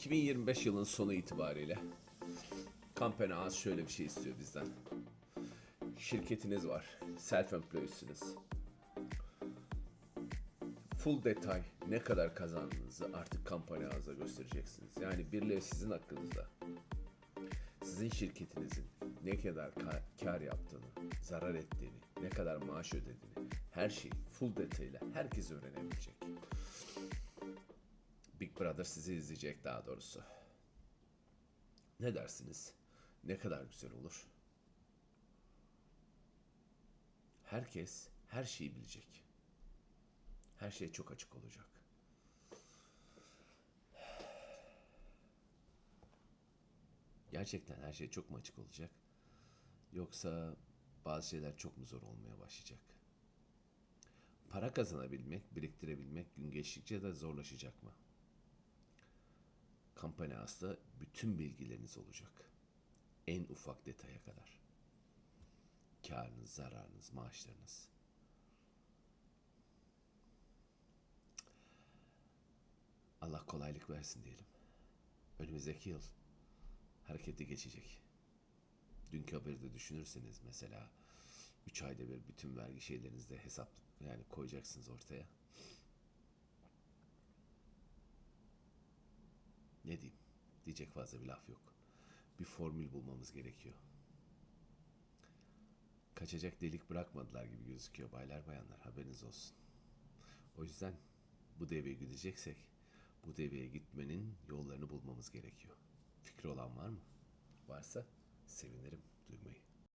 2025 yılın sonu itibariyle Campana az şöyle bir şey istiyor bizden. Şirketiniz var. Self-employed'siniz. Full detay ne kadar kazandığınızı artık kampanya ağza göstereceksiniz. Yani birileri sizin hakkınızda sizin şirketinizin ne kadar ka- kar yaptığını, zarar ettiğini, ne kadar maaş ödediğini, her şeyi full detayıyla herkes öğrenebilecek. Brother sizi izleyecek daha doğrusu. Ne dersiniz? Ne kadar güzel olur? Herkes her şeyi bilecek. Her şey çok açık olacak. Gerçekten her şey çok mu açık olacak? Yoksa bazı şeyler çok mu zor olmaya başlayacak? Para kazanabilmek, biriktirebilmek gün geçtikçe de zorlaşacak mı? Kampanya hasta bütün bilgileriniz olacak. En ufak detaya kadar. Karınız, zararınız, maaşlarınız. Allah kolaylık versin diyelim. Önümüzdeki yıl harekete geçecek. Dünkü haberi de düşünürseniz mesela 3 ayda bir bütün vergi şeylerinizde hesap yani koyacaksınız ortaya. Ne diyeyim? Diyecek fazla bir laf yok. Bir formül bulmamız gerekiyor. Kaçacak delik bırakmadılar gibi gözüküyor baylar bayanlar haberiniz olsun. O yüzden bu devreye gideceksek bu devreye gitmenin yollarını bulmamız gerekiyor. Fikri olan var mı? Varsa sevinirim duymayı.